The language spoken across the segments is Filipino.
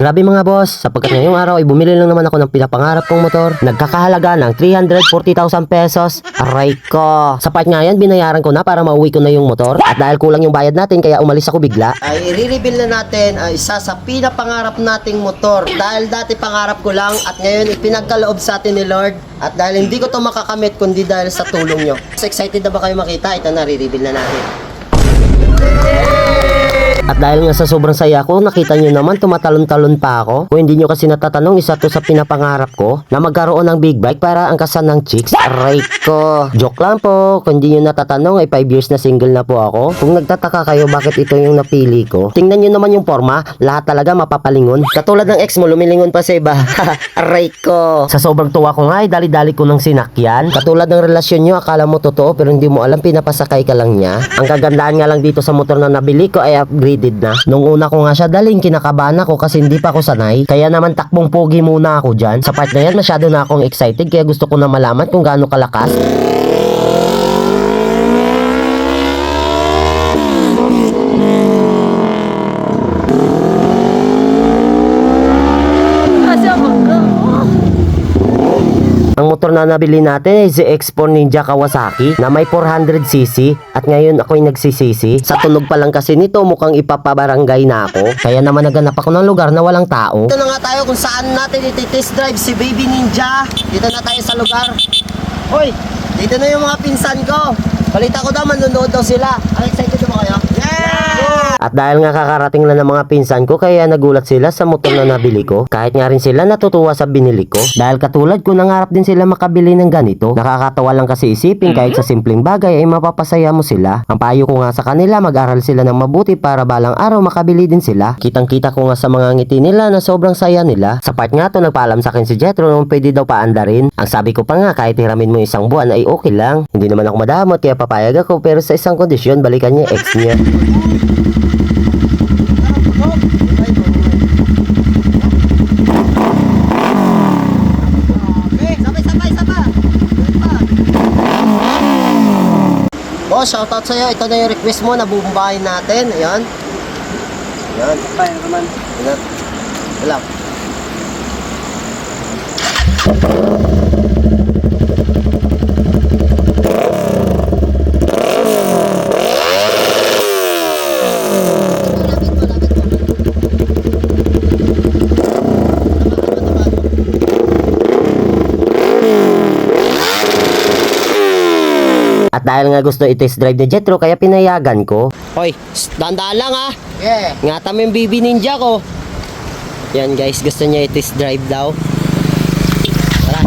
Grabe mga boss, sapagkat ngayong araw ay bumili lang naman ako ng pinapangarap kong motor. Nagkakahalaga ng 340,000 pesos. Aray ko. Sapat nga yan, binayaran ko na para mauwi ko na yung motor. At dahil kulang yung bayad natin, kaya umalis ako bigla. Ay, i-reveal na natin ay isa sa pinapangarap nating motor. Dahil dati pangarap ko lang at ngayon ipinagkaloob sa atin ni Lord. At dahil hindi ko to makakamit kundi dahil sa tulong nyo. So excited na ba kayo makita? Ito na, re-reveal na natin. At dahil nga sa sobrang saya ko, nakita nyo naman tumatalon-talon pa ako. Kung hindi nyo kasi natatanong, isa to sa pinapangarap ko na magkaroon ng big bike para angkasan ng chicks. Aray ko. Joke lang po. Kung hindi nyo natatanong, ay 5 years na single na po ako. Kung nagtataka kayo bakit ito yung napili ko, tingnan nyo naman yung forma. Lahat talaga mapapalingon. Katulad ng ex mo, lumilingon pa sa iba. Aray ko. Sa sobrang tuwa ko nga, ay dali-dali ko ng sinakyan. Katulad ng relasyon nyo, akala mo totoo pero hindi mo alam, pinapasakay ka lang niya. Ang kagandahan nga lang dito sa motor na nabili ko ay upgraded na. Nung una ko nga siya daling, kinakabahan ako kasi hindi pa ako sanay. Kaya naman takbong pogi muna ako dyan. Sa part na yan, masyado na akong excited kaya gusto ko na malaman kung gaano kalakas. Ang motor na nabili natin ay ZX4 Ninja Kawasaki na may 400cc at ngayon ako'y nagsisisi. Sa tunog pa lang kasi nito mukhang ipapabarangay na ako. Kaya naman naganap ako ng lugar na walang tao. Dito na nga tayo kung saan natin iti-test drive si Baby Ninja. Dito na tayo sa lugar. Hoy, dito na yung mga pinsan ko. Balita ko daw manunood daw sila. Ang excited ba kayo? At dahil nga kakarating lang ng mga pinsan ko kaya nagulat sila sa motor na nabili ko. Kahit nga rin sila natutuwa sa binili ko. Dahil katulad ko nangarap din sila makabili ng ganito. Nakakatawa lang kasi isipin kahit sa simpleng bagay ay mapapasaya mo sila. Ang payo ko nga sa kanila mag-aral sila ng mabuti para balang araw makabili din sila. Kitang kita ko nga sa mga ngiti nila na sobrang saya nila. Sa part nga to nagpaalam sa akin si Jetro nung pwede daw paanda rin. Ang sabi ko pa nga kahit hiramin mo isang buwan ay okay lang. Hindi naman ako madamot kaya papayag ako pero sa isang kondisyon balikan niya ex niya. Boss, shoutout sa'yo. Ito na yung request mo na bumbahin natin. Ayan. Ayan. Kaya naman. Ayan. Wala. At dahil nga gusto i-test drive ni Jetro, kaya pinayagan ko. Hoy, dandaan lang ha. Yeah. Ngata mo yung BB Ninja ko. Yan guys, gusto niya i-test drive daw. Tara.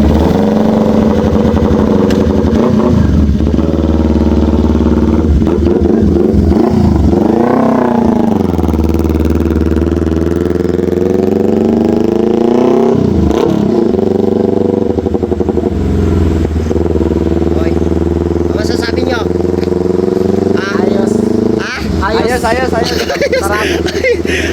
Hoy, ano masasabi niyo? Ah, Ayos. ah, Ayos, ayos. Sarap.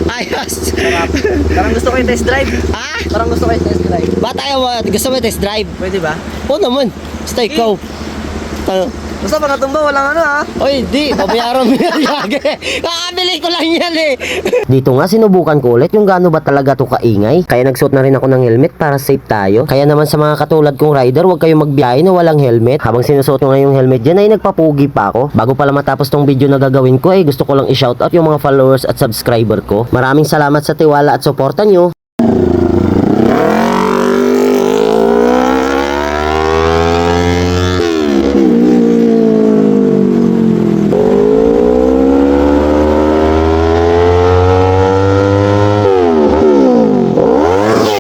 ayos. Sarap. Parang gusto ko yung test drive. Ah, Parang gusto ko yung test drive. ba tayo mo? Gusto mo test drive? Pwede ba? Oo naman. Basta ikaw. Ano? Basta pag natumba, walang ano ha. Oy, di. Babayaran mo yan, yage. Kakabili ko lang yan eh. Dito nga sinubukan ko ulit yung gaano ba talaga to kaingay. Kaya nagsuot na rin ako ng helmet para safe tayo. Kaya naman sa mga katulad kong rider, huwag kayong magbiyahe na walang helmet. Habang sinusuot ko nga yung helmet dyan ay nagpapugi pa ako. Bago pala matapos tong video na gagawin ko ay gusto ko lang i-shoutout yung mga followers at subscriber ko. Maraming salamat sa tiwala at suporta nyo.